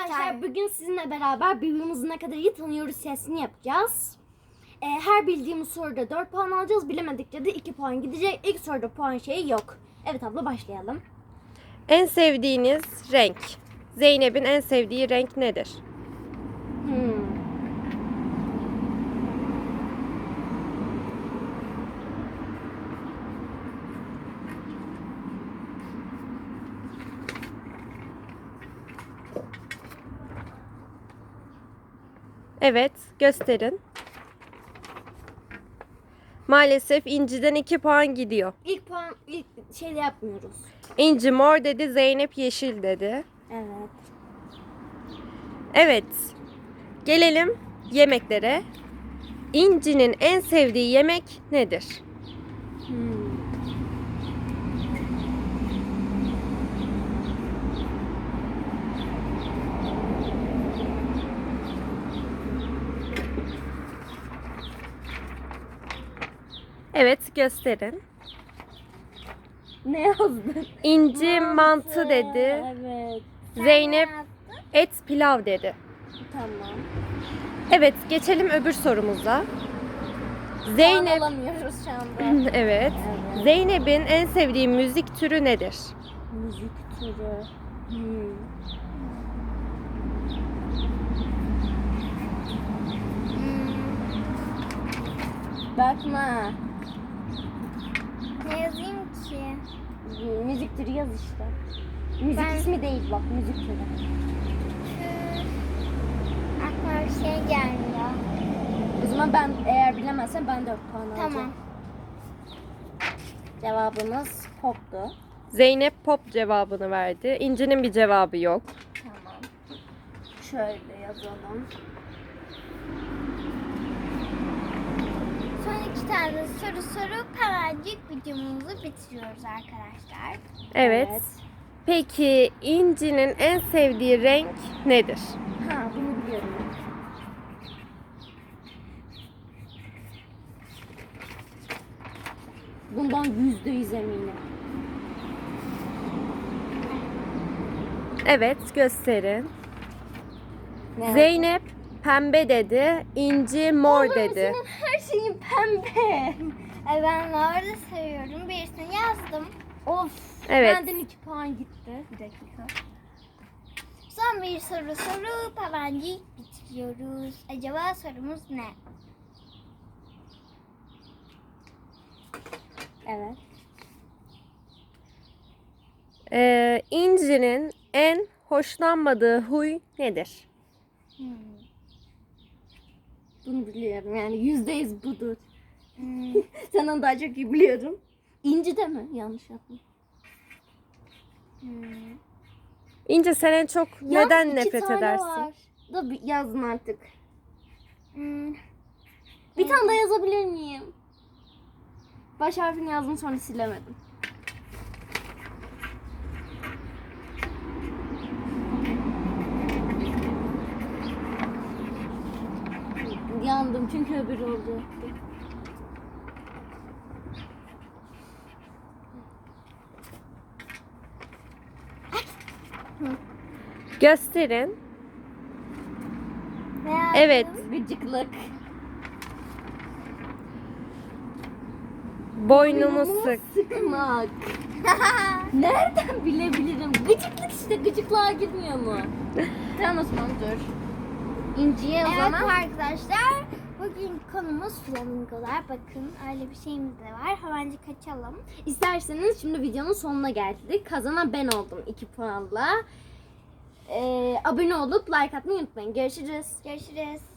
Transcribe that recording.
Arkadaşlar bugün sizinle beraber birbirimizi ne kadar iyi tanıyoruz testini yapacağız. Ee, her bildiğimiz soruda 4 puan alacağız. Bilemedikçe de 2 puan gidecek. İlk soruda puan şeyi yok. Evet abla başlayalım. En sevdiğiniz renk. Zeynep'in en sevdiği renk nedir? Hmm. Evet, gösterin. Maalesef İnci'den 2 puan gidiyor. İlk puan ilk şeyde yapmıyoruz. İnci mor dedi, Zeynep yeşil dedi. Evet. Evet. Gelelim yemeklere. İnci'nin en sevdiği yemek nedir? Hmm. Evet, gösterin. Ne yazdın? İnci mantı dedi. Evet. Zeynep et pilav dedi. Tamam. Evet, geçelim öbür sorumuza. Zeynep alamıyoruz şu anda. Evet. Evet. Zeynep'in en sevdiği müzik türü nedir? Müzik türü. Hmm. Bakma. Ne yazayım ki? Müzik türü yaz işte. Müzik Ben- ismi değil bak müzik türü. Aklıma bir şey gelmiyor. O zaman ben eğer bilemezsem ben 4 puan alacağım. Tamam. Cevabımız poptu. Zeynep pop cevabını verdi. İnci'nin bir cevabı yok. Tamam. Şöyle yazalım. Son iki tane soru sorup hemencik videomuzu bitiriyoruz arkadaşlar. Evet. Peki İnci'nin en sevdiği renk nedir? Ha bunu biliyorum. Bundan yüzde yüz eminim. Evet, gösterin. Ne? Zeynep pembe dedi, İnci mor Oğlum, dedi. Senin her şeyin pembe. E ben orada seviyorum. Birisini yazdım. Of. Evet. Benden iki puan gitti. Bir dakika. Son bir soru sorup hemencik bitiriyoruz. Acaba sorumuz ne? Evet. Ee, İnci'nin en hoşlanmadığı huy nedir? Hmm. Bunu biliyorum yani yüzde yüz budur. Hmm. Sen onu daha çok iyi biliyorum. İnci de mi? Yanlış yapma. Hmm. İnci sen en çok neden Yalnız iki nefret tane edersin? Var. Da bir yazın artık. Hmm. Bir tane daha yazabilir miyim? Baş harfini yazdım sonra silemedim. Yandım çünkü öbürü oldu. Gösterin. Evet. Gıcıklık. Boynumu sık. Sıkmak. Nereden bilebilirim? Gıcıklık işte gıcıklığa gitmiyor mu? tamam o zaman dur. İnciye o Evet zaman. arkadaşlar bugün konumuz flamingolar. Bakın öyle bir şeyimiz de var. Hemencik açalım. İsterseniz şimdi videonun sonuna geldik. Kazanan ben oldum 2 puanla. Ee, abone olup like atmayı unutmayın. Görüşürüz. Görüşürüz.